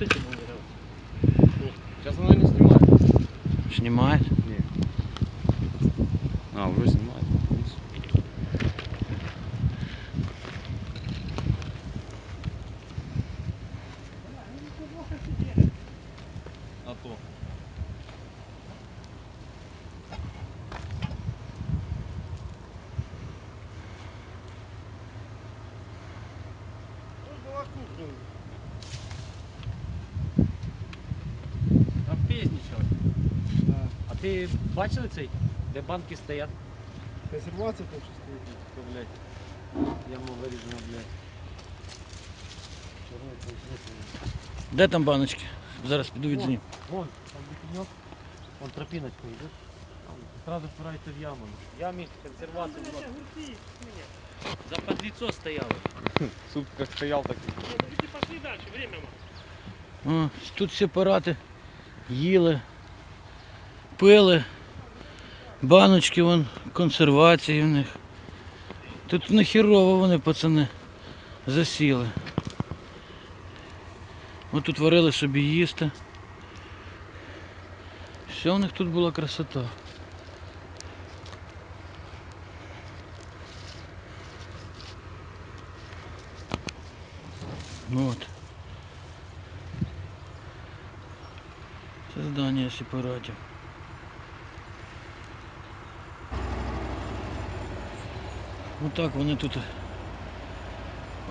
вот эти были. Нет. Сейчас она не снимает. Снимает? Нет. А, уже снимает. А то. Была кухня. Ти бачили цей, де банки стоять? Консервація там що стоїть. То, блядь, яму виріжено, блядь. Чорний. Де там баночки? Зараз піду відзнім. Вон, там бутиньок, вон тропиночка йде. Там Сразу впирається в яму. В ямі консервацію була. За подліцо стояли. Суп как стоял, так и О, тут сепарати їли, пили, баночки, вон, консервації в них. Тут нехірово вони, пацани, засіли. Ось тут варили собі їсти. Все, у них тут була красота. Ну от. Це здання сепаратів. Отак вони тут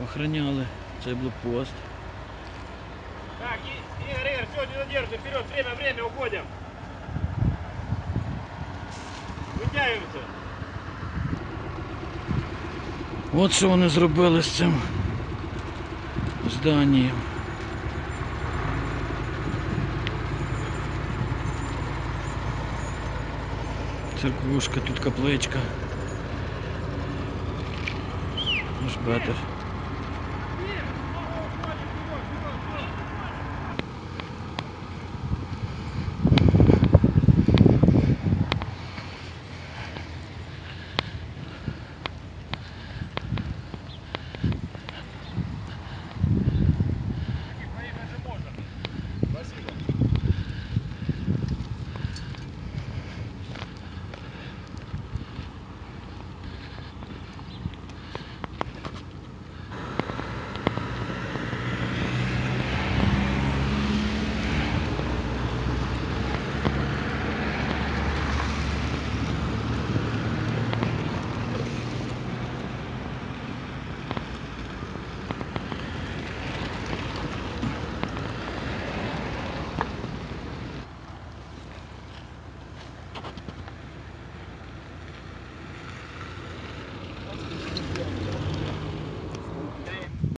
охороняли цей блокпост. Так, Игорь, Игорь, все, не задерживай, вперед, время, время, уходим. Вытягиваемся. От що вони зробили з цим зданням. Церквушка, тут капличка. but Uh,